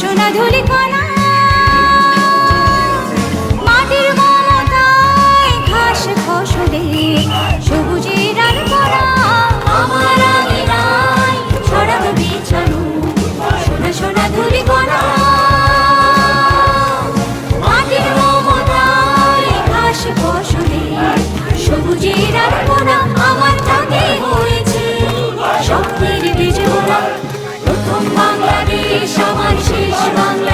বাসনা ধুলি কণা Come on.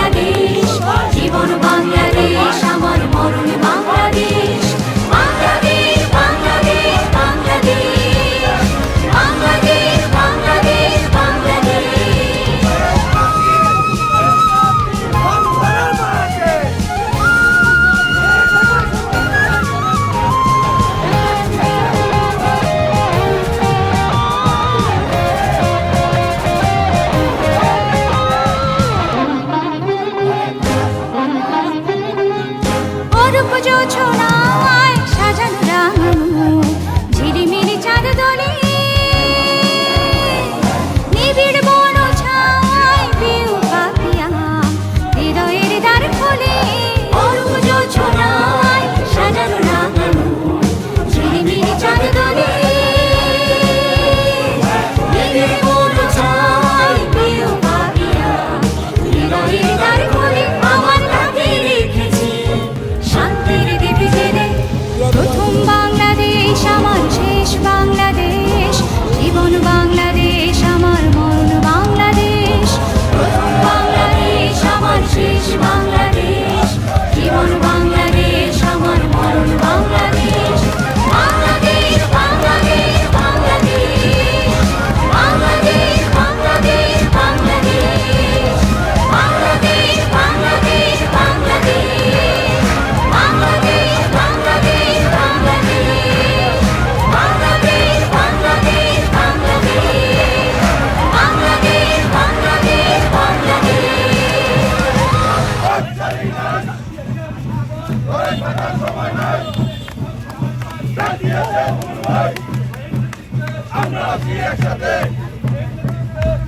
আমরা আছি একসাথে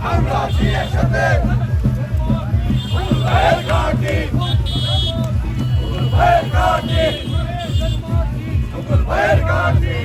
আমরা আছি একসাথে ভাইয়ের ঘাটি ভাইয়ের ঘাটি ভাইয়ের ঘাটি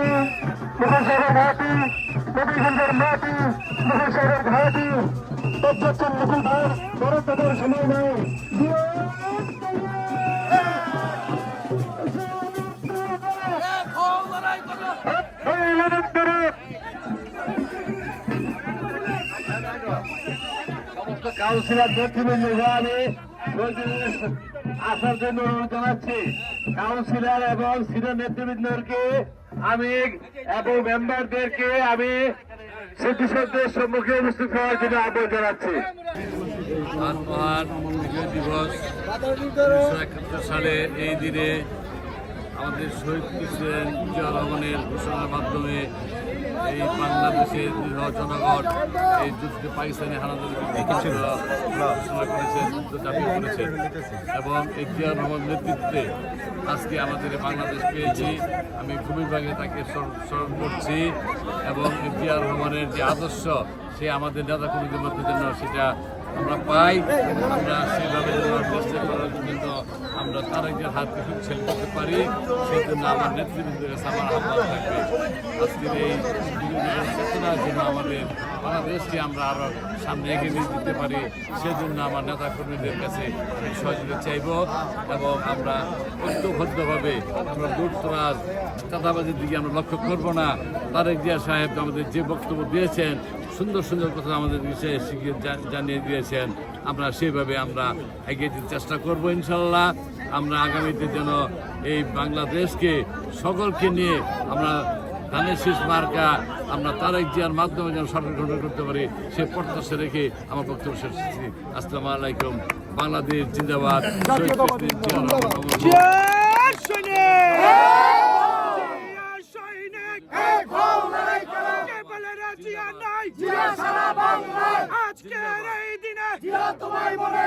ঘাটি মুঘল সাহেবের ঘাটি নবীগঞ্জের মাটি মুঘল সাহেবের ঘাটি তজ্জচ্ছেন মুঘল ভাইয়ের বড় তাদের সময় নেই দক্ষিণ নির্বাহী আসার জন্য অনুরোধ জানাচ্ছি কাউন্সিলর এবং সিনিয়র নেতৃবৃন্দকে আমি এবং মেম্বারদেরকে আমি সিদ্ধিসদের সম্মুখে উপস্থিত হওয়ার জন্য আহ্বান জানাচ্ছি। ভারত মহান বিজয় দিবস সালে এই দিনে আমাদের শহীদ প্রেসিডেন্ট জিয়া রহমানের ঘোষণার মাধ্যমে এই বাংলাদেশের জনগণ এই যুদ্ধে পাকিস্তানি হানাদের ঘোষণা করেছেন যুদ্ধ দাবি করেছেন। এবং এই জিয়া রহমান নেতৃত্বে আজকে আমাদের বাংলাদেশ পেয়েছি। আমি খুবই ভাগে তাকে স্মরণ করছি। এবং জিয়া রহমানের যে আদর্শ সে আমাদের নেতা কর্মীদের মধ্যে যেন সেটা আমরা পাই, আমরা সেভাবে চেষ্টা করার জন্য আমরা তারেকের হাত থেকে ছেলে করতে পারি। সেই জন্য আমার নেতৃবৃন্দের আমার আহ্বান থাকবে, আজকের এই চেতনার জন্য আমাদের বাংলাদেশকে আমরা আরও সামনে এগিয়ে নিয়ে যেতে পারি। সেজন্য আমার নেতা কর্মীদের কাছে সহযোগিতা চাইব এবং আমরা ঐক্যবদ্ধভাবে আমরা দূরতরাজ চাঁদাবাজির দিকে আমরা লক্ষ্য করব না। তারেক জিয়া সাহেব আমাদের যে বক্তব্য দিয়েছেন সুন্দর সুন্দর কথা আমাদের বিষয়ে শিখিয়ে জানিয়ে দিয়েছেন। আমরা সেভাবে আমরা এগিয়ে চেষ্টা করব ইনশাল্লাহ। আমরা আগামীতে যেন এই বাংলাদেশকে সকলকে নিয়ে আমরা ধানের শীষ মার্কা, আমরা তারেক জিয়ার মাধ্যমে যেন সরকার গঠন করতে পারি, সে প্রত্যাশা রেখে আমার বক্তব্য শেষ আসসালামু আলাইকুম। বাংলাদেশ জিন্দাবাদ শহীদ প্রেসিডেন্ট জিয়া রহমান অমর হোক। আজকের এই দিনে তোমায় মনে